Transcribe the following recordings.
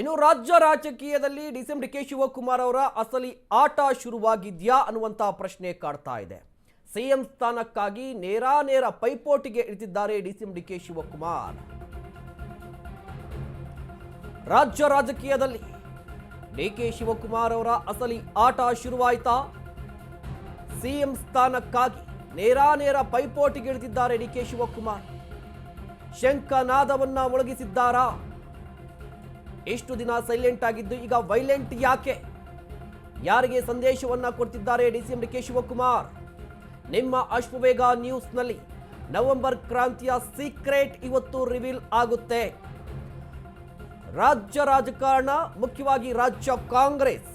ಇನ್ನು ರಾಜ್ಯ ರಾಜಕೀಯದಲ್ಲಿ D C M D K Shivakumar ಅವರ ಅಸಲಿ ಆಟ ಶುರುವಾಗಿದ್ಯಾ ಅನ್ನುವಂತಹ ಪ್ರಶ್ನೆ ಕಾಡ್ತಾ ಇದೆ. ಸಿಎಂ ಸ್ಥಾನಕ್ಕಾಗಿ ನೇರಾನೇರ ಪೈಪೋಟಿಗೆ ಇಳಿದಿದ್ದಾರೆ D C M D K Shivakumar. ರಾಜ್ಯ ರಾಜಕೀಯದಲ್ಲಿ ಡಿ ಕೆ ಶಿವಕುಮಾರ್ ಅವರ ಅಸಲಿ ಆಟ ಶುರುವಾಯಿತಾ? ಸಿಎಂ ಸ್ಥಾನಕ್ಕಾಗಿ ನೇರಾನೇರ ಪೈಪೋಟಿಗೆ ಇಳಿದಿದ್ದಾರೆ ಡಿ ಕೆ ಶಿವಕುಮಾರ್. ಶಂಕನಾದವನ್ನ ಮೊಳಗಿಸಿದ್ದಾರಾ ಎಷ್ಟು ದಿನ ಸೈಲೆಂಟ್ ಆಗಿದ್ದು ಈಗ ವೈಲೆಂಟ್ ಯಾಕೆ? ಯಾರಿಗೆ ಸಂದೇಶವನ್ನ ಕೊಡ್ತಿದ್ದಾರೆ D C M D K Shivakumar? ನಿಮ್ಮ ಅಶ್ವವೇಗ ನ್ಯೂಸ್ನಲ್ಲಿ ನವೆಂಬರ್ ಕ್ರಾಂತಿಯ ಸೀಕ್ರೆಟ್ ಇವತ್ತು ರಿವೀಲ್ ಆಗುತ್ತೆ. ರಾಜ್ಯ ರಾಜಕಾರಣ, ಮುಖ್ಯವಾಗಿ ರಾಜ್ಯ ಕಾಂಗ್ರೆಸ್,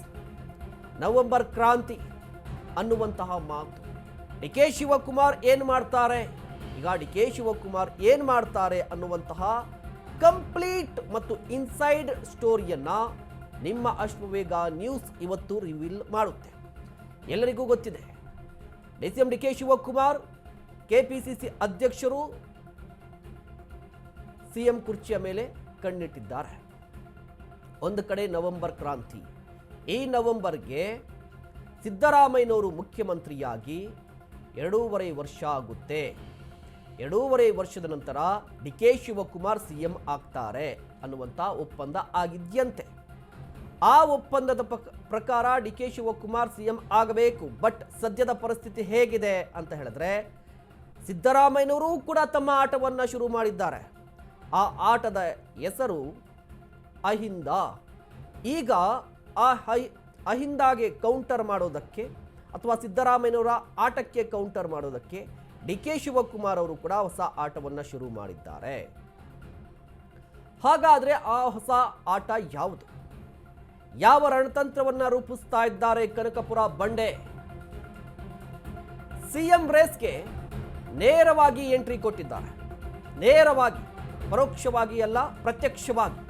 ನವೆಂಬರ್ ಕ್ರಾಂತಿ ಅನ್ನುವಂತಹ ಮಾತು. ಡಿ ಕೆ ಶಿವಕುಮಾರ್ ಏನು ಮಾಡ್ತಾರೆ? ಈಗ ಡಿ ಕೆ ಶಿವಕುಮಾರ್ ಏನು ಮಾಡ್ತಾರೆ ಅನ್ನುವಂತಹ ಕಂಪ್ಲೀಟ್ ಮತ್ತು ಇನ್ಸೈಡ್ ಸ್ಟೋರಿಯನ್ನು ನಿಮ್ಮ ಅಶ್ವವೇಗ ನ್ಯೂಸ್ ಇವತ್ತು ರಿವೀಲ್ ಮಾಡುತ್ತೆ. ಎಲ್ಲರಿಗೂ ಗೊತ್ತಿದೆ, D C M D K Shivakumar, K P C C ಅಧ್ಯಕ್ಷರು ಸಿ ಎಂ ಕುರ್ಚಿಯ ಮೇಲೆ ಕಣ್ಣಿಟ್ಟಿದ್ದಾರೆ. ಒಂದು ಕಡೆ ನವೆಂಬರ್ ಕ್ರಾಂತಿ, ಈ ನವೆಂಬರ್ಗೆ ಸಿದ್ದರಾಮಯ್ಯನವರು ಮುಖ್ಯಮಂತ್ರಿಯಾಗಿ ಎರಡೂವರೆ ವರ್ಷ ಆಗುತ್ತೆ. ಎರಡೂವರೆ ವರ್ಷದ ನಂತರ D K Shivakumar C M ಆಗ್ತಾರೆ ಅನ್ನುವಂಥ ಒಪ್ಪಂದ ಆಗಿದ್ಯಂತೆ. ಆ ಒಪ್ಪಂದದ ಪ್ರಕಾರ D K Shivakumar C M ಆಗಬೇಕು, ಬಟ್ ಸದ್ಯದ ಪರಿಸ್ಥಿತಿ ಹೇಗಿದೆ ಅಂತ ಹೇಳಿದ್ರೆ ಸಿದ್ದರಾಮಯ್ಯನವರು ಕೂಡ ತಮ್ಮ ಆಟವನ್ನು ಶುರು ಮಾಡಿದ್ದಾರೆ. ಆ ಆಟದ ಹೆಸರು ಅಹಿಂದ. ಈಗ ಆ ಅಹಿಂದಾಗೆ ಕೌಂಟರ್ ಮಾಡೋದಕ್ಕೆ ಅಥವಾ ಸಿದ್ದರಾಮಯ್ಯನವರ ಆಟಕ್ಕೆ ಕೌಂಟರ್ ಮಾಡೋದಕ್ಕೆ ಡಿ ಕೆ ಶಿವಕುಮಾರ್ ಅವರು ಕೂಡ ಹೊಸ ಆಟವನ್ನು ಶುರು ಮಾಡಿದ್ದಾರೆ. ಹಾಗಾದ್ರೆ ಆ ಹೊಸ ಆಟ ಯಾವುದು? ಯಾವ ರಣತಂತ್ರವನ್ನ ರೂಪಿಸ್ತಾ ಇದ್ದಾರೆ ಕನಕಪುರ ಬಂಡೆ? ಸಿಎಂ ರೇಸ್ಗೆ ನೇರವಾಗಿ ಎಂಟ್ರಿ ಕೊಟ್ಟಿದ್ದಾರೆ. ನೇರವಾಗಿ, ಪರೋಕ್ಷವಾಗಿ ಅಲ್ಲ, ಪ್ರತ್ಯಕ್ಷವಾಗಿ.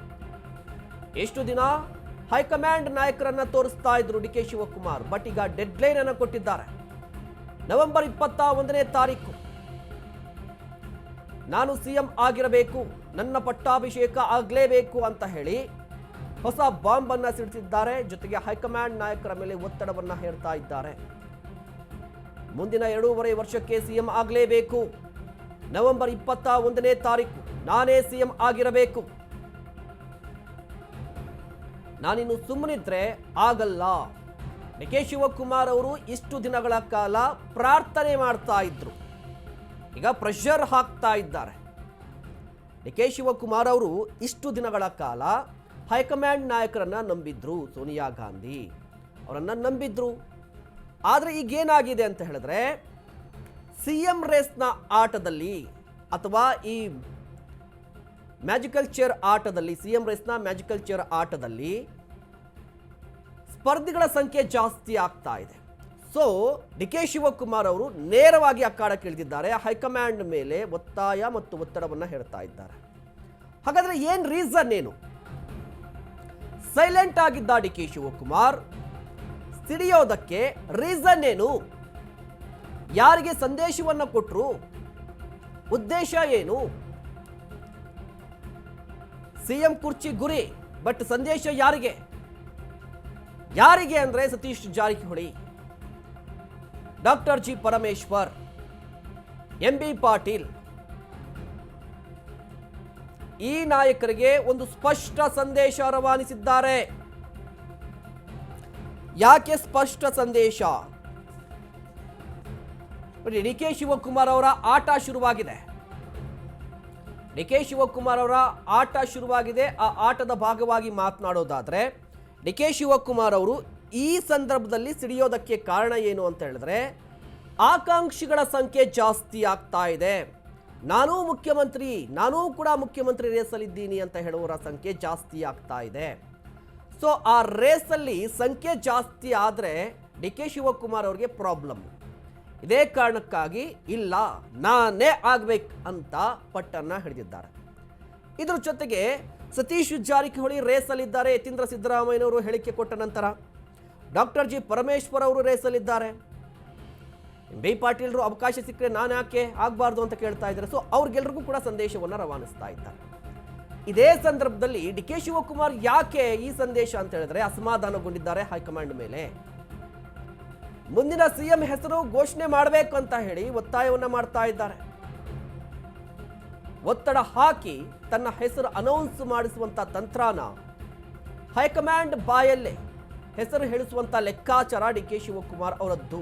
ಎಷ್ಟು ದಿನ ಹೈಕಮಾಂಡ್ ನಾಯಕರನ್ನ ತೋರಿಸ್ತಾ ಇದ್ರು ಡಿ ಕೆ ಶಿವಕುಮಾರ್, ಬಟ್ ಈಗ ಡೆಡ್ಲೈನ್ ಅನ್ನು ಕೊಟ್ಟಿದ್ದಾರೆ. ನವೆಂಬರ್ ಇಪ್ಪತ್ತ ಒಂದನೇ ತಾರೀಕು. ನಾನು ಸಿಎಂ ಆಗಿರಬೇಕು, ನನ್ನ ಪಟ್ಟಾಭಿಷೇಕ ಆಗಲೇಬೇಕು ಅಂತ ಹೇಳಿ ಹೊಸ ಬಾಂಬ್ ಅನ್ನ ಸಿಡಿಸಿದ್ದಾರೆ. ಜೊತೆಗೆ ಹೈಕಮಾಂಡ್ ನಾಯಕರ ಮೇಲೆ ಒತ್ತಡವನ್ನ ಹೇರ್ತಾ ಇದ್ದಾರೆ. ಮುಂದಿನ ಎರಡೂವರೆ ವರ್ಷಕ್ಕೆ ಸಿಎಂ ಆಗಲೇಬೇಕು. ನವೆಂಬರ್ ಇಪ್ಪತ್ತ ಒಂದನೇ ತಾರೀಕು, ನಾನೇ ಸಿಎಂ ಆಗಿರಬೇಕು. ನಾನಿನ್ನು ಸುಮ್ಮನಿದ್ರೆ ಆಗಲ್ಲ. ಡಿ ಕೆ ಶಿವಕುಮಾರ್ ಅವರು ಇಷ್ಟು ದಿನಗಳ ಕಾಲ ಪ್ರಾರ್ಥನೆ ಮಾಡ್ತಾ ಇದ್ರು. ಈಗ ಪ್ರೆಷರ್ ಹಾಕ್ತಾ ಇದ್ದಾರೆ. ಡಿಕೆ ಶಿವಕುಮಾರ್ ಅವರು ಇಷ್ಟು ದಿನಗಳ ಕಾಲ ಹೈಕಮಾಂಡ್ ನಾಯಕರನ್ನ ನಂಬಿದ್ರು, ಸೋನಿಯಾ ಗಾಂಧಿ ಅವರನ್ನ ನಂಬಿದ್ರು. ಆದರೆ ಈಗೇನಾಗಿದೆ ಅಂತ ಹೇಳಿದ್ರೆ, ಸಿ ಎಂ ರೇಸ್ನ ಆಟದಲ್ಲಿ ಅಥವಾ ಈ ಮ್ಯಾಜಿಕಲ್ ಚೇರ್ ಆಟದಲ್ಲಿ, ಸಿ ಎಂ ರೇಸ್ನ ಮ್ಯಾಜಿಕಲ್ ಚೇರ್ ಆಟದಲ್ಲಿ ಸ್ಪರ್ಧಿಗಳ ಸಂಖ್ಯೆ ಜಾಸ್ತಿ ಆಗ್ತಾ ಇದೆ. ಸೊ ಡಿ ಕೆ ಶಿವಕುಮಾರ್ ಅವರು ನೇರವಾಗಿ ಅಖಾಡಕ್ಕೆ ಇಳಿದಿದ್ದಾರೆ ಹೈಕಮಾಂಡ್ ಮೇಲೆ ಒತ್ತಾಯ ಮತ್ತು ಒತ್ತಡವನ್ನು ಹೇಳ್ತಾ ಇದ್ದಾರೆ. ಹಾಗಾದ್ರೆ ಏನ್ ರೀಸನ್ ಏನು? ಸೈಲೆಂಟ್ ಆಗಿದ್ದ ಡಿ ಕೆ ಶಿವಕುಮಾರ್, ಸಿಡಿಯೋದಕ್ಕೆ ರೀಸನ್ ಏನು? ಯಾರಿಗೆ ಸಂದೇಶವನ್ನು ಕೊಟ್ಟರು ಉದ್ದೇಶ ಏನು? ಸಿಎಂ ಕುರ್ಚಿ ಗುರಿ, ಬಟ್ ಸಂದೇಶ ಯಾರಿಗೆ? ಯಾರಿಗೆ ಅಂದರೆ Satish Jarkiholi. Doctor G Parameshwar, M B Patil. ಈ ನಾಯಕರಿಗೆ ಒಂದು ಸ್ಪಷ್ಟ ಸಂದೇಶ ರವಾನಿಸಿದ್ದಾರೆ. ಯಾಕೆ ಸ್ಪಷ್ಟ ಸಂದೇಶ? ಡಿ ಕೆ ಶಿವಕುಮಾರ್ ಅವರ ಆಟ ಶುರುವಾಗಿದೆ. ಡಿ ಕೆ ಶಿವಕುಮಾರ್ ಅವರ ಆಟ ಶುರುವಾಗಿದೆ. ಆ ಆಟದ ಭಾಗವಾಗಿ ಮಾತನಾಡೋದಾದ್ರೆ ಡಿ ಕೆ ಶಿವಕುಮಾರ್ ಅವರು ಈ ಸಂದರ್ಭದಲ್ಲಿ ಸಿಡಿಯೋದಕ್ಕೆ ಕಾರಣ ಏನು ಅಂತ ಹೇಳಿದ್ರೆ, ಆಕಾಂಕ್ಷಿಗಳ ಸಂಖ್ಯೆ ಜಾಸ್ತಿ ಆಗ್ತಾ ಇದೆ. ನಾನೂ ಮುಖ್ಯಮಂತ್ರಿ, ನಾನೂ ಕೂಡ ಮುಖ್ಯಮಂತ್ರಿ ರೇಸಲ್ಲಿದ್ದೀನಿ ಅಂತ ಹೇಳುವವರ ಸಂಖ್ಯೆ ಜಾಸ್ತಿ ಆಗ್ತಾ ಇದೆ. ಸೊ, ಆ ರೇಸಲ್ಲಿ ಸಂಖ್ಯೆ ಜಾಸ್ತಿ ಆದರೆ ಡಿ ಕೆ ಶಿವಕುಮಾರ್ ಅವರಿಗೆ ಪ್ರಾಬ್ಲಮ್. ಇದೇ ಕಾರಣಕ್ಕಾಗಿ ಇಲ್ಲ, ನಾನೇ ಆಗ್ಬೇಕು ಅಂತ ಪಟ್ಟನ್ನ ಹಿಡಿದಿದ್ದಾರೆ. ಇದ್ರ ಜೊತೆಗೆ ಸತೀಶ್ ಜಾರಕಿಹೊಳಿ ರೇಸಲ್ಲಿದ್ದಾರೆ. ಯತೀಂದ್ರ ಸಿದ್ದರಾಮಯ್ಯನವರು ಹೇಳಿಕೆ ಕೊಟ್ಟ ನಂತರ ಡಾಕ್ಟರ್ ಜಿ ಪರಮೇಶ್ವರ್ ಅವರು ರೇಸಲ್ಲಿದ್ದಾರೆ. ಬಿ ಪಾಟೀಲ್ರು ಅವಕಾಶ ಸಿಕ್ಕರೆ ನಾನು ಯಾಕೆ ಆಗಬಾರ್ದು ಅಂತ ಕೇಳ್ತಾ ಇದ್ದಾರೆ. ಸೊ ಅವ್ರಿಗೆಲ್ರಿಗೂ ಕೂಡ ಸಂದೇಶವನ್ನು ರವಾನಿಸ್ತಾ ಇದ್ದಾರೆ. ಇದೇ ಸಂದರ್ಭದಲ್ಲಿ ಡಿ ಕೆ ಶಿವಕುಮಾರ್ ಯಾಕೆ ಈ ಸಂದೇಶ ಅಂತ ಹೇಳಿದ್ರೆ ಅಸಮಾಧಾನಗೊಂಡಿದ್ದಾರೆ ಹೈಕಮಾಂಡ್ ಮೇಲೆ. ಮುಂದಿನ ಸಿಎಂ ಹೆಸರು ಘೋಷಣೆ ಮಾಡಬೇಕು ಅಂತ ಹೇಳಿ ಒತ್ತಾಯವನ್ನು ಮಾಡ್ತಾ ಇದ್ದಾರೆ. ಒತ್ತಡ ಹಾಕಿ ತನ್ನ ಹೆಸರು ಅನೌನ್ಸ್ ಮಾಡಿಸುವಂತ ತಂತ್ರಾನ ಹೈಕಮಾಂಡ್ ಬಾಯಲ್ಲೇ ಹೆಸರು ಹೇಳಿಸುವಂಥ ಲೆಕ್ಕಾಚಾರ ಡಿ ಕೆ ಶಿವಕುಮಾರ್ ಅವರದ್ದು.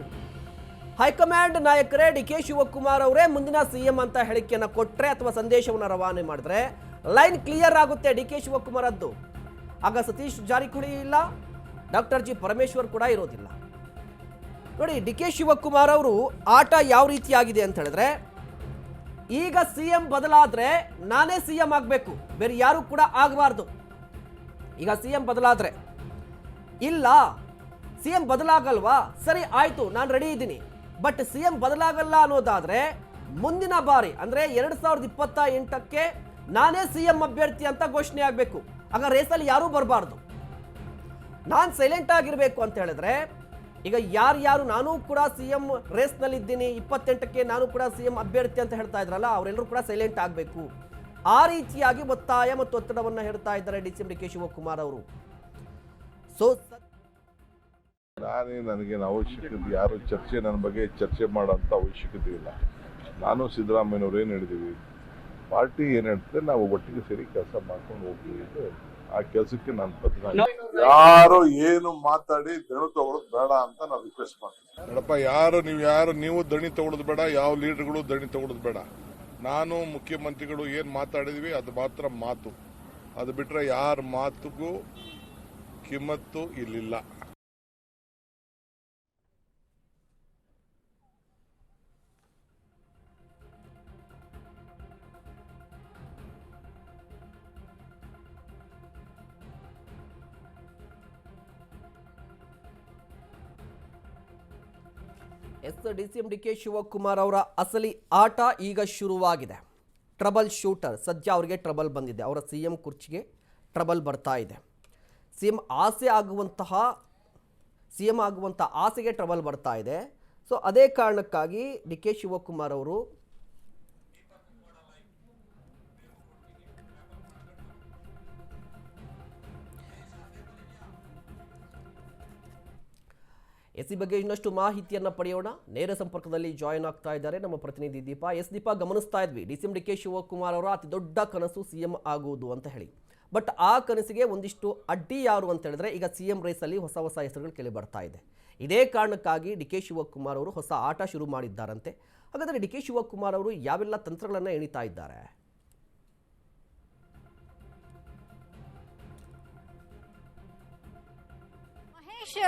ಹೈಕಮಾಂಡ್ ನಾಯಕರೇ, ಡಿ ಕೆ ಶಿವಕುಮಾರ್ ಅವರೇ, ಮುಂದಿನ ಸಿಎಂ ಅಂತ ಹೇಳಿಕೆಯನ್ನು ಕೊಟ್ಟರೆ ಅಥವಾ ಸಂದೇಶವನ್ನು ರವಾನೆ ಮಾಡಿದ್ರೆ ಲೈನ್ ಕ್ಲಿಯರ್ ಆಗುತ್ತೆ ಡಿ ಕೆ ಶಿವಕುಮಾರದ್ದು ಆಗ ಸತೀಶ್ ಜಾರಕಿಹೊಳಿ ಇಲ್ಲ, ಡಾಕ್ಟರ್ ಜಿ ಪರಮೇಶ್ವರ್ ಕೂಡ ಇರೋದಿಲ್ಲ. ನೋಡಿ, ಡಿ ಕೆ ಶಿವಕುಮಾರ್ ಅವರು ಆಟ ಯಾವ ರೀತಿಯಾಗಿದೆ ಅಂತ ಹೇಳಿದ್ರೆ ಈಗ ಸಿ ಎಂ ಬದಲಾದ್ರೆ ನಾನೇ ಸಿ ಎಂ ಆಗಬೇಕು. ಬೇರೆ ಯಾರು ಕೂಡ ಆಗಬಾರ್ದು. ಈಗ ಸಿ ಎಂ ಬದಲಾದ್ರೆ. ಇಲ್ಲ ಸಿ ಎಂ ಬದಲಾಗಲ್ವಾ? ಸರಿ, ಆಯ್ತು, ನಾನು ರೆಡಿ ಇದ್ದೀನಿ. ಬಟ್ ಸಿ ಎಂ ಬದಲಾಗಲ್ಲ ಅನ್ನೋದಾದ್ರೆ ಮುಂದಿನ ಬಾರಿ, ಅಂದ್ರೆ ಎರಡ್ ಸಾವಿರದ ಇಪ್ಪತ್ತ ಎಂಟಕ್ಕೆ ನಾನೇ ಸಿ ಎಂ ಅಭ್ಯರ್ಥಿ ಅಂತ ಘೋಷಣೆ ಆಗಬೇಕು. ಆಗ ರೇಸಲ್ಲಿ ಯಾರೂ ಬರಬಾರ್ದು. ನಾನು ಸೈಲೆಂಟ್ ಆಗಿರಬೇಕು ಅಂತ ಹೇಳಿದ್ರೆ ಈಗ ಯಾರ್ಯಾರು ನಾನು ಕೂಡ ಸಿ ಎಂ ರೇಸ್ನಲ್ಲಿ ಇದ್ದೀನಿ ಇಪ್ಪತ್ತೆಂಟಕ್ಕೆ ನಾನು ಕೂಡ ಸಿ ಎಂ ಅಭ್ಯರ್ಥಿ ಅಂತ ಹೇಳ್ತಾ ಇದ್ರಲ್ಲ, ಅವರೆಲ್ಲರೂ ಕೂಡ ಸೈಲೆಂಟ್ ಆಗಬೇಕು. ಆ ರೀತಿಯಾಗಿ ಒತ್ತಾಯ ಮತ್ತು ಒತ್ತಡವನ್ನು ಹೇಳ್ತಾ ಇದ್ದಾರೆ D C M D K Shivakumar ಅವರು. ಸೊ ನಾನೇ ನನಗೇನು ಅವಶ್ಯಕತೆ, ಯಾರು ಚರ್ಚೆ ನನ್ನ ಬಗ್ಗೆ ಚರ್ಚೆ ಮಾಡೋಂಥ ಅವಶ್ಯಕತೆ ಇಲ್ಲ. ನಾನು ಸಿದ್ದರಾಮಯ್ಯನವ್ರು ಏನು ಹೇಳಿದ್ದೀವಿ ಪಾರ್ಟಿ ಏನು ಹೇಳ್ತದೆ, ನಾವು ಒಟ್ಟಿಗೆ ಸೇರಿ ಕೆಲಸ ಮಾಡ್ಕೊಂಡು ಹೋಗ್ತೀವಿ ಅಂತ ಆ ಕೆಲಸಕ್ಕೆ ನಾನು ಬದ್ಧ ಯಾರು ಏನು ಮಾತಾಡಿ ದಣು ತಗೊಳ್ಳೋದು ಬೇಡ ಅಂತ ನಾವು ರಿಕ್ವೆಸ್ಟ್ ಮಾಡ್ತೀನಿ. ನೋಡಪ್ಪ ಯಾರು ನೀವು ಯಾರು ನೀವು ದಣಿ ತಗೊಳ್ಳೋದು ಬೇಡ ಯಾವ ಲೀಡರ್ಗಳು ದಣಿ ತಗೊಳ್ಳೋದು ಬೇಡ. ನಾನು ಮುಖ್ಯಮಂತ್ರಿಗಳು ಏನು ಮಾತಾಡಿದ್ವಿ ಅದು ಮಾತ್ರ ಮಾತು. ಅದು ಬಿಟ್ರೆ ಯಾರ ಮಾತುಗೂ ಕಿಮ್ಮತ್ತು ಇಲ್ಲಿಲ್ಲ. Yes D C M D K Shivakumar ಅವರ ಅಸಲಿ ಆಟ ಈಗ ಶುರುವಾಗಿದೆ. ಟ್ರಬಲ್ ಶೂಟರ್ ಸದ್ಯ ಅವರಿಗೆ ಟ್ರಬಲ್ ಬಂದಿದೆ. ಅವರ ಸಿ ಎಂ ಕುರ್ಚಿಗೆ ಟ್ರಬಲ್ ಬರ್ತಾ ಇದೆ. ಸಿ ಎಂ ಆಸೆ ಆಗುವಂತಹ, ಸಿ ಎಂ ಆಗುವಂಥ ಆಸೆಗೆ ಟ್ರಬಲ್ ಬರ್ತಾ ಇದೆ. ಸೊ, ಅದೇ ಕಾರಣಕ್ಕಾಗಿ ಡಿ ಕೆ ಶಿವಕುಮಾರ್ ಅವರು ಎಸ್ ಸಿ ಬಗ್ಗೆ ಇನ್ನಷ್ಟು ಮಾಹಿತಿಯನ್ನು ಪಡೆಯೋಣ. ನೇರ ಸಂಪರ್ಕದಲ್ಲಿ ಜಾಯಿನ್ ಆಗ್ತಾ ಇದ್ದಾರೆ ನಮ್ಮ ಪ್ರತಿನಿಧಿ ದೀಪಾ. ಎಸ್ ದೀಪಾ, ಗಮನಿಸ್ತಾ ಇದ್ವಿ. D C M D K Shivakumar ಅವರ ಅತಿ ದೊಡ್ಡ ಕನಸು ಸಿ ಎಂ ಆಗುವುದು ಅಂತ ಹೇಳಿ. ಬಟ್ ಆ ಕನಸಿಗೆ ಒಂದಿಷ್ಟು ಅಡ್ಡಿ ಯಾರು ಅಂತ ಹೇಳಿದ್ರೆ ಈಗ ಸಿ ಎಂ ರೇಸಲ್ಲಿ ಹೊಸ ಹೊಸ ಹೆಸರುಗಳು ಕೇಳಿ ಬರ್ತಾ ಇದೆ. ಇದೇ ಕಾರಣಕ್ಕಾಗಿ ಡಿ ಕೆ ಶಿವಕುಮಾರ್ ಅವರು ಹೊಸ ಆಟ ಶುರು ಮಾಡಿದ್ದಾರಂತೆ. ಹಾಗಾದರೆ ಡಿ ಕೆ ಶಿವಕುಮಾರ್ ಅವರು ಯಾವೆಲ್ಲ ತಂತ್ರಗಳನ್ನು ಎಣಿತಾ ಇದ್ದಾರೆ? ಮಹೇಶ್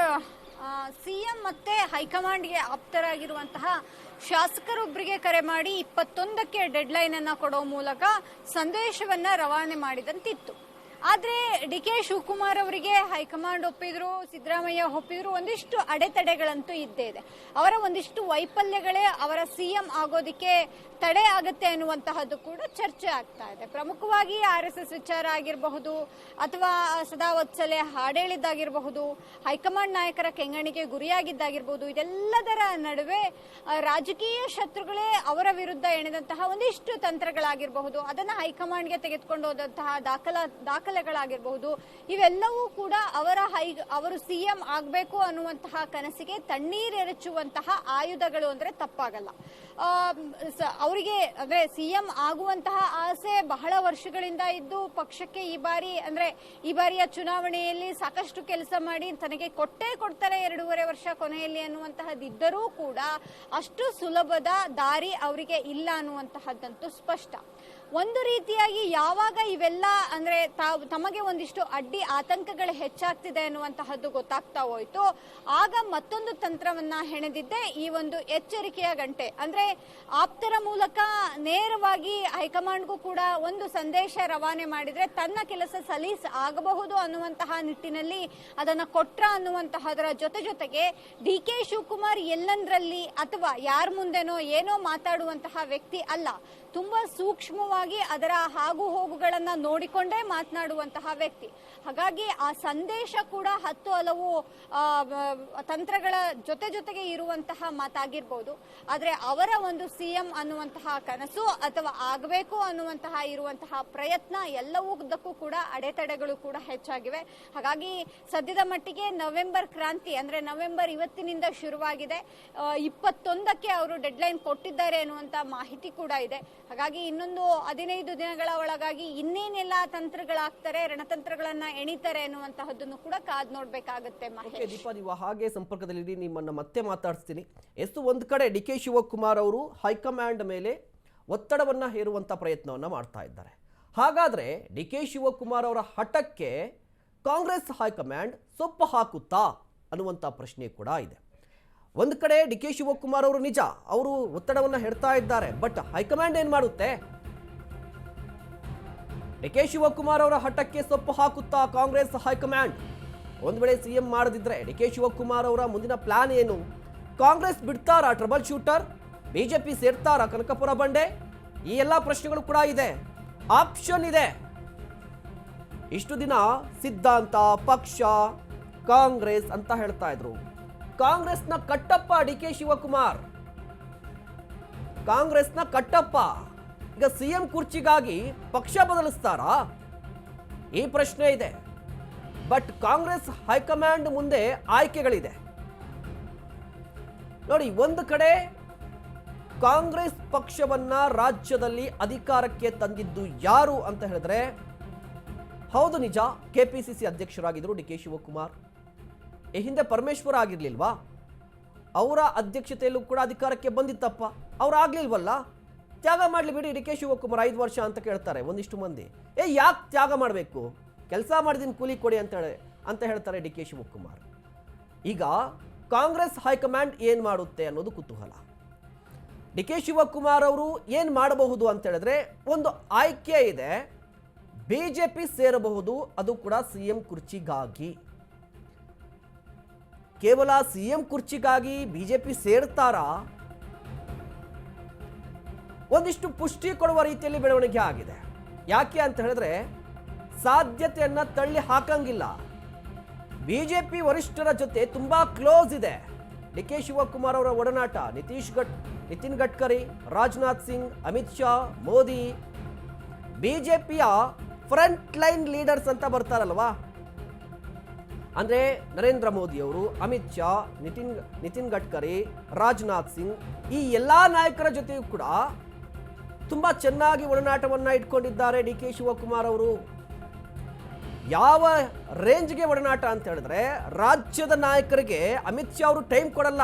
ಸಿಎಂ ಮತ್ತೆ ಹೈಕಮಾಂಡ್ಗೆ ಆಪ್ತರಾಗಿರುವಂತಹ ಶಾಸಕರೊಬ್ಬರಿಗೆ ಕರೆ ಮಾಡಿ ಇಪ್ಪತ್ತೊಂದಕ್ಕೆ ಡೆಡ್ಲೈನ್ ಅನ್ನ ಕೊಡೋ ಮೂಲಕ ಸಂದೇಶವನ್ನ ರವಾನೆ ಮಾಡಿದಂತಿತ್ತು. ಆದ್ರೆ ಡಿ ಕೆ ಶಿವಕುಮಾರ್ ಅವರಿಗೆ ಹೈಕಮಾಂಡ್ ಒಪ್ಪಿದ್ರು, ಸಿದ್ದರಾಮಯ್ಯ ಒಪ್ಪಿದ್ರು, ಒಂದಿಷ್ಟು ಅಡೆತಡೆಗಳಂತೂ ಇದ್ದೇ ಇದೆ. ಅವರ ಒಂದಿಷ್ಟು ವೈಫಲ್ಯಗಳೇ ಅವರ ಸಿಎಂ ಆಗೋದಿಕ್ಕೆ ತಡೆ ಆಗುತ್ತೆ ಅನ್ನುವಂತಹದ್ದು ಕೂಡ ಚರ್ಚೆ ಆಗ್ತಾ ಇದೆ. ಪ್ರಮುಖವಾಗಿ ಆರ್ ಎಸ್ ಎಸ್ ವಿಚಾರ ಆಗಿರಬಹುದು ಅಥವಾ ಸದಾ ವತ್ಸಲೆ ಹಾಡೇಳಿದ್ದಾಗಿರಬಹುದು, ಹೈಕಮಾಂಡ್ ನಾಯಕರ ಕೆಂಗಣಿಗೆ ಗುರಿಯಾಗಿದ್ದಾಗಿರಬಹುದು, ಇದೆಲ್ಲದರ ನಡುವೆ ರಾಜಕೀಯ ಶತ್ರುಗಳೇ ಅವರ ವಿರುದ್ಧ ಎಣೆದಂತಹ ಒಂದಿಷ್ಟು ತಂತ್ರಗಳಾಗಿರಬಹುದು. ಅದನ್ನ ಹೈಕಮಾಂಡ್ಗೆ ತೆಗೆದುಕೊಂಡು ಹೋದಂತಹ ದಾಖಲಾ ದಾಖಲೆಗಳಾಗಿರಬಹುದು. ಇವೆಲ್ಲವೂ ಕೂಡ ಅವರ ಹೈ ಅವರು ಸಿಎಂ ಆಗಬೇಕು ಅನ್ನುವಂತಹ ಕನಸಿಗೆ ತಣ್ಣೀರೆರಚುವಂತಹ ಆಯುಧಗಳು ಅಂದ್ರೆ ತಪ್ಪಾಗಲ್ಲ. ಅವರಿಗೆ ಅಂದ್ರೆ ಸಿಎಂ ಆಗುವಂತಹ ಆಸೆ ಬಹಳ ವರ್ಷಗಳಿಂದ ಇದ್ದು ಪಕ್ಷಕ್ಕೆ ಈ ಬಾರಿ ಅಂದ್ರೆ ಈ ಬಾರಿಯ ಚುನಾವಣೆಯಲ್ಲಿ ಸಾಕಷ್ಟು ಕೆಲಸ ಮಾಡಿ ತನಗೆ ಕೊಟ್ಟೇ ಕೊಡ್ತಾರೆ ಎರಡೂವರೆ ವರ್ಷ ಕೊನೆಯಲ್ಲಿ ಅನ್ನುವಂತಹದ್ದಿದ್ದರೂ ಕೂಡ ಅಷ್ಟು ಸುಲಭದ ದಾರಿ ಅವರಿಗೆ ಇಲ್ಲ ಅನ್ನುವಂತಹದ್ದಂತೂ ಸ್ಪಷ್ಟ. ಒಂದು ರೀತಿಯಾಗಿ ಯಾವಾಗ ಇವೆಲ್ಲ ಅಂದ್ರೆ ತಮಗೆ ಒಂದಿಷ್ಟು ಅಡ್ಡಿ ಆತಂಕಗಳು ಹೆಚ್ಚಾಗ್ತಿದೆ ಅನ್ನುವಂತಹದ್ದು ಗೊತ್ತಾಗ್ತಾ ಹೋಯ್ತು. ಆಗ ಮತ್ತೊಂದು ತಂತ್ರವನ್ನ ಹೆಣೆದಿದ್ದೆ, ಈ ಒಂದು ಎಚ್ಚರಿಕೆಯ ಗಂಟೆ. ಅಂದ್ರೆ ಆಪ್ತರ ಮೂಲಕ ನೇರವಾಗಿ ಹೈಕಮಾಂಡ್ಗೂ ಕೂಡ ಒಂದು ಸಂದೇಶ ರವಾನೆ ಮಾಡಿದ್ರೆ ತನ್ನ ಕೆಲಸ ಸಲೀಸ್ ಆಗಬಹುದು ಅನ್ನುವಂತಹ ನಿಟ್ಟಿನಲ್ಲಿ ಅದನ್ನ ಕೊಟ್ರ ಅನ್ನುವಂತಹದರ ಜೊತೆ ಜೊತೆಗೆ ಡಿ ಕೆ ಶಿವಕುಮಾರ್ ಎಲ್ಲಂದ್ರಲ್ಲಿ ಅಥವಾ ಯಾರ ಮುಂದೆನೋ ಏನೋ ಮಾತಾಡುವಂತಹ ವ್ಯಕ್ತಿ ಅಲ್ಲ. ತುಂಬಾ ಸೂಕ್ಷ್ಮವಾಗಿ ಅದರ ಹಾಗು ಹೋಗುಗಳನ್ನ ನೋಡಿಕೊಂಡೇ ಮಾತನಾಡುವಂತಹ ವ್ಯಕ್ತಿ. ಹಾಗಾಗಿ ಆ ಸಂದೇಶ ಕೂಡ ಹತ್ತು ಹಲವು ತಂತ್ರಗಳ ಜೊತೆ ಜೊತೆಗೆ ಇರುವಂತಹ ಮಾತಾಗಿರ್ಬೋದು. ಆದರೆ ಅವರ ಒಂದು ಸಿಎಂ ಅನ್ನುವಂತಹ ಕನಸು ಅಥವಾ ಆಗಬೇಕು ಅನ್ನುವಂತಹ ಇರುವಂತಹ ಪ್ರಯತ್ನ ಎಲ್ಲವುದಕ್ಕೂ ಕೂಡ ಅಡೆತಡೆಗಳು ಕೂಡ ಹೆಚ್ಚಾಗಿವೆ. ಹಾಗಾಗಿ ಸದ್ಯದ ಮಟ್ಟಿಗೆ ನವೆಂಬರ್ ಕ್ರಾಂತಿ ಅಂದ್ರೆ ನವೆಂಬರ್ ಇವತ್ತಿನಿಂದ ಶುರುವಾಗಿದೆ. ಇಪ್ಪತ್ತೊಂದಕ್ಕೆ ಅವರು ಡೆಡ್ಲೈನ್ ಕೊಟ್ಟಿದ್ದಾರೆ ಅನ್ನುವಂತ ಮಾಹಿತಿ ಕೂಡ ಇದೆ. ಹಾಗಾಗಿ ಇನ್ನೊಂದು ಹದಿನೈದು ದಿನಗಳ ಒಳಗಾಗಿ ಇನ್ನೇನೆಲ್ಲ ತಂತ್ರಗಳಾಗ್ತಾರೆ, ರಣತಂತ್ರಗಳನ್ನ ಎಣಿತಾರೆ ಅನ್ನುವಂತಹದ್ದನ್ನು ಕೂಡ ಕಾದ್ ನೋಡ್ಬೇಕಾಗತ್ತೆ ದೀಪಾ ಹಾಗೆ ಸಂಪರ್ಕದಲ್ಲಿ ನಿಮ್ಮನ್ನ ಮತ್ತೆ ಮಾತಾಡಿಸ್ತೀನಿ. ಎಷ್ಟು ಒಂದು ಕಡೆ ಡಿ ಕೆ ಶಿವಕುಮಾರ್ ಅವರು ಹೈಕಮಾಂಡ್ ಮೇಲೆ ಒತ್ತಡವನ್ನ ಹೇರುವಂತ ಪ್ರಯತ್ನವನ್ನ ಮಾಡ್ತಾ ಇದ್ದಾರೆ. ಹಾಗಾದ್ರೆ ಡಿ ಕೆ ಶಿವಕುಮಾರ್ ಅವರ ಹಠಕ್ಕೆ ಕಾಂಗ್ರೆಸ್ ಹೈಕಮಾಂಡ್ ಸೊಪ್ಪು ಹಾಕುತ್ತಾ ಅನ್ನುವಂಥ ಪ್ರಶ್ನೆ ಕೂಡ ಇದೆ. ಒಂದು ಕಡೆ ಡಿ ಕೆ ಶಿವಕುಮಾರ್ ಅವರು ನಿಜ, ಅವರು ಒತ್ತಡವನ್ನು ಹೆಡ್ತಾ ಇದ್ದಾರೆ, ಬಟ್ ಹೈಕಮಾಂಡ್ ಏನು ಮಾಡುತ್ತೆ? ಡಿ ಕೆ ಶಿವಕುಮಾರ್ ಅವರ ಹಠಕ್ಕೆ ಸೊಪ್ಪು ಹಾಕುತ್ತಾ ಕಾಂಗ್ರೆಸ್ ಹೈಕಮಾಂಡ್? ಒಂದು ವೇಳೆ ಸಿಎಂ ಮಾಡದಿದ್ರೆ ಡಿ ಕೆ ಶಿವಕುಮಾರ್ ಅವರ ಮುಂದಿನ ಪ್ಲಾನ್ ಏನು? ಕಾಂಗ್ರೆಸ್ ಬಿಡ್ತಾರಾ ಟ್ರಬಲ್ ಶೂಟರ್? ಬಿಜೆಪಿ ಸೇರ್ತಾರಾ ಕನಕಪುರ ಬಂಡೆ? ಈ ಎಲ್ಲ ಪ್ರಶ್ನೆಗಳು ಕೂಡ ಇದೆ. ಆಪ್ಷನ್ ಇದೆ. ಇಷ್ಟು ದಿನ ಸಿದ್ಧಾಂತ, ಪಕ್ಷ, ಕಾಂಗ್ರೆಸ್ ಅಂತ ಹೇಳ್ತಾ ಇದ್ರು. ಕಾಂಗ್ರೆಸ್ನ ಕಟ್ಟಪ್ಪ ಡಿ ಕೆ ಶಿವಕುಮಾರ್. ಕಾಂಗ್ರೆಸ್ನ ಕಟ್ಟಪ್ಪ. ಈಗ ಸಿಎಂ ಕುರ್ಚಿಗಾಗಿ ಪಕ್ಷ ಬದಲಿಸ್ತಾರಾ? ಈ ಪ್ರಶ್ನೆ ಇದೆ. ಬಟ್ ಕಾಂಗ್ರೆಸ್ ಹೈಕಮಾಂಡ್ ಮುಂದೆ ಆಯ್ಕೆಗಳಿದೆ. ನೋಡಿ, ಒಂದು ಕಡೆ ಕಾಂಗ್ರೆಸ್ ಪಕ್ಷವನ್ನ ರಾಜ್ಯದಲ್ಲಿ ಅಧಿಕಾರಕ್ಕೆ ತಂದಿದ್ದು ಯಾರು ಅಂತ ಹೇಳಿದ್ರೆ, ಹೌದು ನಿಜ ಕೆಪಿಸಿಸಿ ಅಧ್ಯಕ್ಷರಾಗಿದ್ದರು ಡಿ ಕೆ ಶಿವಕುಮಾರ್. ಈ ಹಿಂದೆ ಪರಮೇಶ್ವರ ಆಗಿರಲಿಲ್ವಾ? ಅವರ ಅಧ್ಯಕ್ಷತೆಯಲ್ಲೂ ಕೂಡ ಅಧಿಕಾರಕ್ಕೆ ಬಂದಿತ್ತಪ್ಪ. ಅವ್ರು ಆಗ್ಲಿಲ್ವಲ್ಲ? ತ್ಯಾಗ ಮಾಡಲಿ ಬಿಡಿ ಡಿ ಕೆ ಶಿವಕುಮಾರ್ ಐದು ವರ್ಷ ಅಂತ ಕೇಳ್ತಾರೆ ಒಂದಿಷ್ಟು ಮಂದಿ. ಏ, ಯಾಕೆ ತ್ಯಾಗ ಮಾಡಬೇಕು? ಕೆಲಸ ಮಾಡಿದಿನ ಕೂಲಿ ಕೊಡಿ ಅಂತ ಅಂತ ಹೇಳ್ತಾರೆ ಡಿ ಕೆ ಶಿವಕುಮಾರ್. ಈಗ ಕಾಂಗ್ರೆಸ್ ಹೈಕಮಾಂಡ್ ಏನು ಮಾಡುತ್ತೆ ಅನ್ನೋದು ಕುತೂಹಲ. ಡಿ ಕೆ ಶಿವಕುಮಾರ್ ಅವರು ಏನು ಮಾಡಬಹುದು ಅಂತ ಹೇಳಿದ್ರೆ ಒಂದು ಆಯ್ಕೆ ಇದೆ. ಬಿ ಜೆ ಪಿ ಸೇರಬಹುದು, ಅದು ಕೂಡ ಸಿ ಎಂ ಕುರ್ಚಿಗಾಗಿ. ಕೇವಲ ಸಿಎಂ ಕುರ್ಚಿಗಾಗಿ ಬಿಜೆಪಿ ಸೇರ್ತಾರಾ? ಒಂದಿಷ್ಟು ಪುಷ್ಟಿ ಕೊಡುವ ರೀತಿಯಲ್ಲಿ ಬೆಳವಣಿಗೆ ಆಗಿದೆ. ಯಾಕೆ ಅಂತ ಹೇಳಿದ್ರೆ, ಸಾಧ್ಯತೆಯನ್ನ ತಳ್ಳಿ ಹಾಕಂಗಿಲ್ಲ. ಬಿಜೆಪಿ ವರಿಷ್ಠರ ಜೊತೆ ತುಂಬಾ ಕ್ಲೋಸ್ ಇದೆ. ಡಿ ಕೆ ಶಿವಕುಮಾರ್ ಅವರ ಒಡನಾಟ ನಿತೀಶ್ ಗಟ್, ನಿತಿನ್ ಗಡ್ಕರಿ, ರಾಜನಾಥ್ ಸಿಂಗ್, ಅಮಿತ್ ಶಾ, ಮೋದಿ. ಬಿಜೆಪಿಯ ಫ್ರಂಟ್ ಲೈನ್ ಲೀಡರ್ಸ್ ಅಂತ ಬರ್ತಾರಲ್ವಾ? ಅಂದ್ರೆ ನರೇಂದ್ರ ಮೋದಿಯವರು ಅಮಿತ್ ಶಾ, ನಿತಿನ್ ನಿತಿನ್ ಗಡ್ಕರಿ, ರಾಜನಾಥ್ ಸಿಂಗ್, ಈ ಎಲ್ಲ ನಾಯಕರ ಜೊತೆಯೂ ಕೂಡ ತುಂಬ ಚೆನ್ನಾಗಿ ಒಡನಾಟವನ್ನು ಇಟ್ಕೊಂಡಿದ್ದಾರೆ ಡಿ ಕೆ ಶಿವಕುಮಾರ್ ಅವರು. ಯಾವ ರೇಂಜ್ಗೆ ಒಡನಾಟ ಅಂತ ಹೇಳಿದ್ರೆ ರಾಜ್ಯದ ನಾಯಕರಿಗೆ ಅಮಿತ್ ಶಾ ಅವರು ಟೈಮ್ ಕೊಡಲ್ಲ.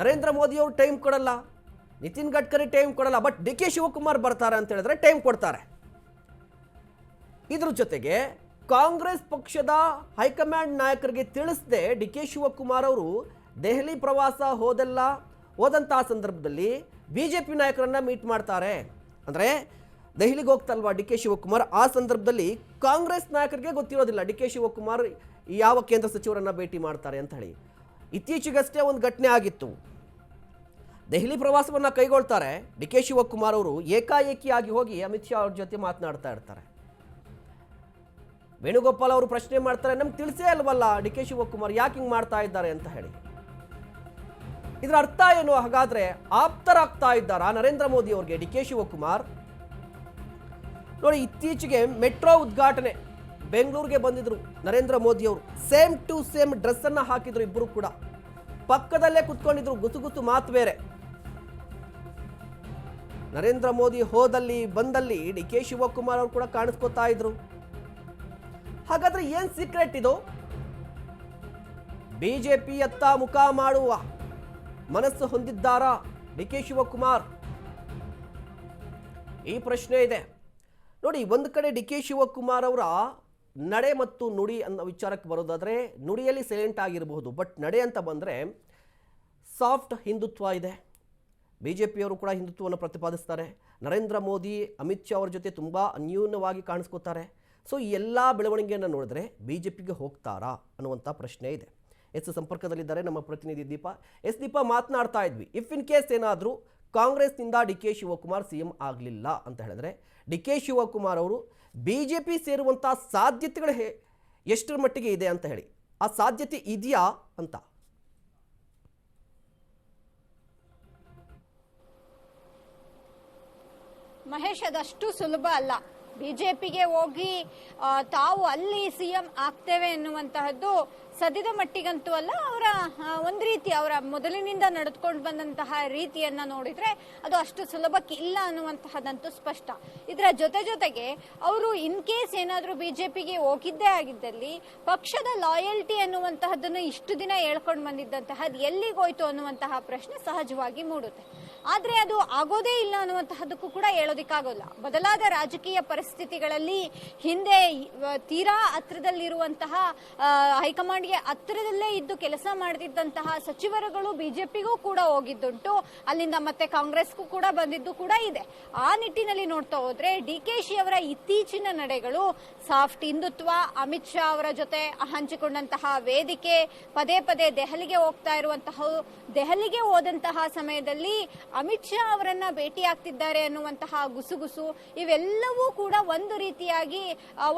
ನರೇಂದ್ರ ಮೋದಿ ಅವರು ಟೈಮ್ ಕೊಡಲ್ಲ. ನಿತಿನ್ ಗಡ್ಕರಿ ಟೈಮ್ ಕೊಡಲ್ಲ. ಬಟ್ ಡಿ ಕೆ ಶಿವಕುಮಾರ್ ಬರ್ತಾರೆ ಅಂತ ಹೇಳಿದ್ರೆ ಟೈಮ್ ಕೊಡ್ತಾರೆ. ಇದ್ರ ಜೊತೆಗೆ ಕಾಂಗ್ರೆಸ್ ಪಕ್ಷದ ಹೈಕಮಾಂಡ್ ನಾಯಕರಿಗೆ ತಿಳಿಸದೆ ಡಿ ಕೆ ಶಿವಕುಮಾರ್ ಅವರು, ದೆಹಲಿ ಪ್ರವಾಸ ಹೋದಲ್ಲ ಹೋದಂತಹ ಸಂದರ್ಭದಲ್ಲಿ ಬಿ ಜೆ ಪಿ ನಾಯಕರನ್ನ ಮೀಟ್ ಮಾಡ್ತಾರೆ. ಅಂದರೆ ದೆಹಲಿಗೆ ಹೋಗ್ತಲ್ವಾ ಡಿ ಕೆ ಶಿವಕುಮಾರ್? ಆ ಸಂದರ್ಭದಲ್ಲಿ ಕಾಂಗ್ರೆಸ್ ನಾಯಕರಿಗೆ ಗೊತ್ತಿರೋದಿಲ್ಲ ಡಿ ಕೆ ಶಿವಕುಮಾರ್ ಯಾವ ಕೇಂದ್ರ ಸಚಿವರನ್ನ ಭೇಟಿ ಮಾಡ್ತಾರೆ ಅಂತ ಹೇಳಿ. ಇತ್ತೀಚೆಗಷ್ಟೇ ಒಂದು ಘಟನೆ ಆಗಿತ್ತು. ದೆಹಲಿ ಪ್ರವಾಸವನ್ನು ಕೈಗೊಳ್ತಾರೆ ಡಿ ಕೆ ಶಿವಕುಮಾರ್ ಅವರು, ಏಕಾಏಕಿಯಾಗಿ ಹೋಗಿ ಅಮಿತ್ ಶಾ ಅವ್ರ ಜೊತೆ ಮಾತನಾಡ್ತಾ ಇರ್ತಾರೆ. ವೇಣುಗೋಪಾಲ್ ಅವರು ಪ್ರಶ್ನೆ ಮಾಡ್ತಾರೆ, ನಮ್ಗೆ ತಿಳಿಸೇ ಅಲ್ವಲ್ಲ, ಡಿ ಕೆ ಶಿವಕುಮಾರ್ ಯಾಕೆ ಹಿಂಗೆ ಮಾಡ್ತಾ ಇದ್ದಾರೆ ಅಂತ ಹೇಳಿ. ಇದರ ಅರ್ಥ ಏನು? ಹಾಗಾದ್ರೆ ಆಪ್ತರಾಗ್ತಾ ಇದ್ದಾರಾ ನರೇಂದ್ರ ಮೋದಿ ಅವರಿಗೆ ಡಿ ಕೆ ಶಿವಕುಮಾರ್? ನೋಡಿ, ಇತ್ತೀಚೆಗೆ ಮೆಟ್ರೋ ಉದ್ಘಾಟನೆ ಬೆಂಗಳೂರಿಗೆ ಬಂದಿದ್ರು ನರೇಂದ್ರ ಮೋದಿ ಅವರು. ಸೇಮ್ ಟು ಸೇಮ್ ಡ್ರೆಸ್ ಅನ್ನ ಹಾಕಿದ್ರು ಇಬ್ಬರು ಕೂಡ. ಪಕ್ಕದಲ್ಲೇ ಕುತ್ಕೊಂಡಿದ್ರು ಗುಸುಗುಸು ಮಾತು ಬೇರೆ. ನರೇಂದ್ರ ಮೋದಿ ಹೋದಲ್ಲಿ ಬಂದಲ್ಲಿ ಡಿ ಕೆ ಶಿವಕುಮಾರ್ ಅವರು ಕೂಡ ಕಾಣಿಸ್ಕೊತಾ ಇದ್ರು. ಹಾಗಾದ್ರೆ ಏನ್ ಸೀಕ್ರೆಟ್ ಇದು? ಬಿಜೆಪಿಯತ್ತ ಮುಖ ಮಾಡುವ ಮನಸ್ಸು ಹೊಂದಿದ್ದಾರಾ ಡಿ ಕೆ ಶಿವಕುಮಾರ್? ಈ ಪ್ರಶ್ನೆ ಇದೆ. ನೋಡಿ, ಒಂದು ಕಡೆ ಡಿ ಕೆ ಶಿವಕುಮಾರ್ ಅವರ ನಡೆ ಮತ್ತು ನುಡಿ ಅನ್ನೋ ವಿಚಾರಕ್ಕೆ ಬರೋದಾದ್ರೆ ನುಡಿಯಲ್ಲಿ ಸೈಲೆಂಟ್ ಆಗಿರಬಹುದು ಬಟ್ ನಡೆ ಅಂತ ಬಂದರೆ ಸಾಫ್ಟ್ ಹಿಂದುತ್ವ ಇದೆ. ಬಿ ಜೆ ಪಿಯವರು ಕೂಡ ಹಿಂದುತ್ವವನ್ನು ಪ್ರತಿಪಾದಿಸ್ತಾರೆ. ನರೇಂದ್ರ ಮೋದಿ, ಅಮಿತ್ ಶಾ ಅವರ ಜೊತೆ ತುಂಬ ಅನ್ಯೂನ್ಯವಾಗಿ ಕಾಣಿಸ್ಕೋತಾರೆ. ಸೊ ಈ ಎಲ್ಲ ಬೆಳವಣಿಗೆಯನ್ನು ನೋಡಿದ್ರೆ ಬಿ ಜೆ ಪಿಗೆ ಹೋಗ್ತಾರಾ ಅನ್ನುವಂಥ ಪ್ರಶ್ನೆ ಇದೆ. ಎಸ್ ಸಂಪರ್ಕದಲ್ಲಿದ್ದಾರೆ ನಮ್ಮ ಪ್ರತಿನಿಧಿ ದೀಪ. ಎಸ್ ದೀಪ, ಮಾತನಾಡ್ತಾ ಇದ್ವಿ. ಇಫ್ ಇನ್ ಕೇಸ್ ಏನಾದರೂ ಕಾಂಗ್ರೆಸ್ನಿಂದ D K Shivakumar C M ಆಗಲಿಲ್ಲ ಅಂತ ಹೇಳಿದ್ರೆ, ಡಿ ಕೆ ಶಿವಕುಮಾರ್ ಅವರು ಬಿ ಜೆ ಪಿ ಸೇರುವಂಥ ಸಾಧ್ಯತೆಗಳು ಹೇ ಎಷ್ಟರ ಮಟ್ಟಿಗೆ ಇದೆ ಅಂತ ಹೇಳಿ. ಆ ಸಾಧ್ಯತೆ ಇದೆಯಾ ಅಂತ. ಮಹೇಶ್, ಅದಷ್ಟು ಸುಲಭ ಅಲ್ಲ. ಬಿಜೆಪಿಗೆ ಹೋಗಿ ತಾವು ಅಲ್ಲಿ ಸಿಎಂ ಆಗ್ತೇವೆ ಎನ್ನುವಂತಹದ್ದು ಸದ್ಯದ ಮಟ್ಟಿಗಂತೂ ಅಲ್ಲ, ಅವರ ಒಂದು ರೀತಿ ಅವರ ಮೊದಲಿನಿಂದ ನಡೆದುಕೊಂಡು ಬಂದಂತಹ ರೀತಿಯನ್ನ ನೋಡಿದ್ರೆ ಅದು ಅಷ್ಟು ಸುಲಭಕ್ಕೆ ಇಲ್ಲ ಅನ್ನುವಂತಹದ್ದಂತೂ ಸ್ಪಷ್ಟ. ಇದರ ಜೊತೆ ಜೊತೆಗೆ ಅವರು ಇನ್ ಕೇಸ್ ಏನಾದರೂ ಬಿಜೆಪಿಗೆ ಹೋಗಿದ್ದೇ ಆಗಿದ್ದಲ್ಲಿ ಪಕ್ಷದ ಲಾಯಲ್ಟಿ ಅನ್ನುವಂತಹದ್ದನ್ನು ಇಷ್ಟು ದಿನ ಹೇಳ್ಕೊಂಡು ಬಂದಿದ್ದಂತಹದ್ದು ಎಲ್ಲಿಗೋಯ್ತು ಅನ್ನುವಂತಹ ಪ್ರಶ್ನೆ ಸಹಜವಾಗಿ ಮೂಡುತ್ತೆ. ಆದ್ರೆ ಅದು ಆಗೋದೇ ಇಲ್ಲ ಅನ್ನುವಂತಹದ್ದಕ್ಕೂ ಕೂಡ ಹೇಳೋದಿಕ್ಕಾಗೋಲ್ಲ. ಬದಲಾದ ರಾಜಕೀಯ ಪರಿಸ್ಥಿತಿಗಳಲ್ಲಿ ಹಿಂದೆ ತೀರಾ ಹತ್ರದಲ್ಲಿರುವಂತಹ ಹೈಕಮಾಂಡ್ಗೆ ಹತ್ತಿರದಲ್ಲೇ ಇದ್ದು ಕೆಲಸ ಮಾಡದಿದ್ದಂತಹ ಸಚಿವರುಗಳು ಬಿಜೆಪಿಗೂ ಕೂಡ ಹೋಗಿದ್ದುಂಟು, ಅಲ್ಲಿಂದ ಮತ್ತೆ ಕಾಂಗ್ರೆಸ್ಗೂ ಕೂಡ ಬಂದಿದ್ದು ಕೂಡ ಇದೆ. ಆ ನಿಟ್ಟಿನಲ್ಲಿ ನೋಡ್ತಾ ಹೋದ್ರೆ ಡಿ ಕೆ ಶಿ ಅವರ ಇತ್ತೀಚಿನ ನಡೆಗಳು ಸಾಫ್ಟ್ ಹಿಂದುತ್ವ, ಅಮಿತ್ ಶಾ ಅವರ ಜೊತೆ ಹಂಚಿಕೊಂಡಂತಹ ವೇದಿಕೆ, ಪದೇ ಪದೇ ದೆಹಲಿಗೆ ಹೋಗ್ತಾ ಇರುವಂತಹ ದೆಹಲಿಗೆ ಹೋದಂತಹ ಸಮಯದಲ್ಲಿ ಅಮಿತ್ ಶಾ ಅವರನ್ನ ಭೇಟಿ ಆಗ್ತಿದ್ದಾರೆ ಅನ್ನುವಂತಹ ಗುಸುಗುಸು ಇವೆಲ್ಲವೂ ಕೂಡ ಒಂದು ರೀತಿಯಾಗಿ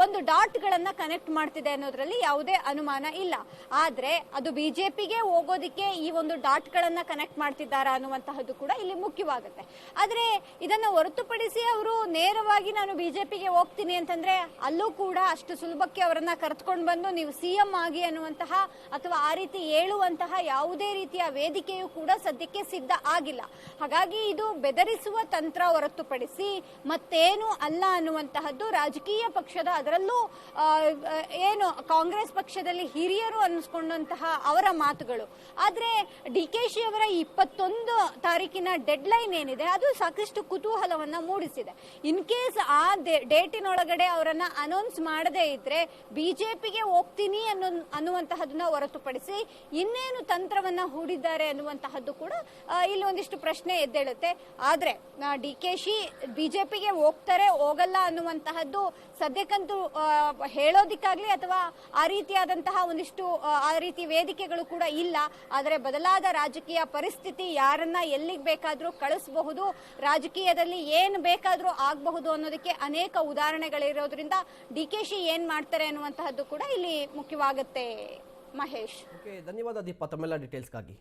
ಒಂದು ಡಾಟ್ ಗಳನ್ನ ಕನೆಕ್ಟ್ ಮಾಡ್ತಿದೆ ಅನ್ನೋದ್ರಲ್ಲಿ ಯಾವುದೇ ಅನುಮಾನ ಇಲ್ಲ. ಆದ್ರೆ ಅದು ಬಿಜೆಪಿಗೆ ಹೋಗೋದಿಕ್ಕೆ ಈ ಒಂದು ಡಾಟ್ ಗಳನ್ನ ಕನೆಕ್ಟ್ ಮಾಡ್ತಿದ್ದಾರಾ ಅನ್ನುವಂತಹದ್ದು ಕೂಡ ಇಲ್ಲಿ ಮುಖ್ಯವಾಗುತ್ತೆ. ಆದ್ರೆ ಇದನ್ನ ಹೊರತುಪಡಿಸಿ ಅವರು ನೇರವಾಗಿ ನಾನು ಬಿಜೆಪಿಗೆ ಹೋಗ್ತೀನಿ ಅಂತಂದ್ರೆ ಅಲ್ಲೂ ಕೂಡ ಅಷ್ಟು ಸುಲಭಕ್ಕೆ ಅವರನ್ನ ಕರೆದುಕೊಂಡು ಬಂದು ನೀವು ಸಿಎಂ ಆಗಿ ಅನ್ನುವಂತಹ ಅಥವಾ ಆ ರೀತಿ ಹೇಳುವಂತಹ ಯಾವುದೇ ರೀತಿಯ ವೇದಿಕೆಯೂ ಕೂಡ ಸದ್ಯಕ್ಕೆ ಸಿದ್ಧ ಆಗಿಲ್ಲ. ಹಾಗಾಗಿ ಇದು ಬೆದರಿಸುವ ತಂತ್ರ ಹೊರತುಪಡಿಸಿ ಮತ್ತೇನು ಅಲ್ಲ ಅನ್ನುವಂತಹದ್ದು ರಾಜಕೀಯ ಪಕ್ಷದ ಅದರಲ್ಲೂ ಏನು ಕಾಂಗ್ರೆಸ್ ಪಕ್ಷದಲ್ಲಿ ಹಿರಿಯರು ಅನ್ನಿಸ್ಕೊಂಡಂತಹ ಅವರ ಮಾತುಗಳು. ಆದರೆ ಡಿ ಕೆ ಶಿ ಅವರ ಇಪ್ಪತ್ತೊಂದು ತಾರೀಕಿನ ಡೆಡ್ ಲೈನ್ ಏನಿದೆ, ಅದು ಸಾಕಷ್ಟು ಕುತೂಹಲವನ್ನ ಮೂಡಿಸಿದೆ. ಇನ್ ಕೇಸ್ ಆ ಡೇಟಿನೊಳಗಡೆ ಅವರನ್ನ ಅನೌನ್ಸ್ ಮಾಡದೇ ಇದ್ರೆ ಬಿಜೆಪಿಗೆ ಹೋಗ್ತೀನಿ ಅನ್ನೋ ಅನ್ನುವಂತಹದನ್ನ ಹೊರತುಪಡಿಸಿ ಇನ್ನೇನು ತಂತ್ರವನ್ನ ಹೂಡಿದ್ದಾರೆ ಅನ್ನುವಂತಹದ್ದು ಕೂಡ ಇಲ್ಲಿ ಒಂದಿಷ್ಟು ಪ್ರಶ್ನೆ ಎದ್ದೇಳುತ್ತೆ. ಆದ್ರೆ ಡಿ ಕೆ ಶಿ ಬಿಜೆಪಿಗೆ ಹೋಗ್ತಾರೆ ಹೋಗಲ್ಲ ಅನ್ನುವಂತಹದ್ದು ಸದ್ಯಕ್ಕಂತೂ ಹೇಳೋದಿಕ್ಕಾಗ್ಲಿ ಅಥವಾ ಆ ರೀತಿಯಾದಂತಹ ಒಂದಿಷ್ಟು ಆ, ರೀತಿ ವೇದಿಕೆಗಳು ಕೂಡ ಇಲ್ಲ. ಆದರೆ ಬದಲಾದ ರಾಜಕೀಯ ಪರಿಸ್ಥಿತಿ ಯಾರನ್ನ ಎಲ್ಲಿಗೆ ಬೇಕಾದ್ರೂ ಕಳಿಸಬಹುದು ರಾಜಕೀಯದಲ್ಲಿ ಏನ್ ಬೇಕಾದ್ರೂ ಆಗಬಹುದು ಅನ್ನೋದಕ್ಕೆ ಅನೇಕ ಉದಾಹರಣೆಗಳಿರೋದ್ರಿಂದ ಡಿ ಕೆ ಶಿ ಏನ್ ಮಾಡ್ತಾರೆ ಅನ್ನುವಂತಹದ್ದು ಕೂಡ ಇಲ್ಲಿ ಮುಖ್ಯವಾಗುತ್ತೆ. ಮಹೇಶ್. ಧನ್ಯವಾದ ದೀಪ ತಮ್ಮೆಲ್ಲ ಡೀಟೇಲ್ಸ್ಗಾಗಿ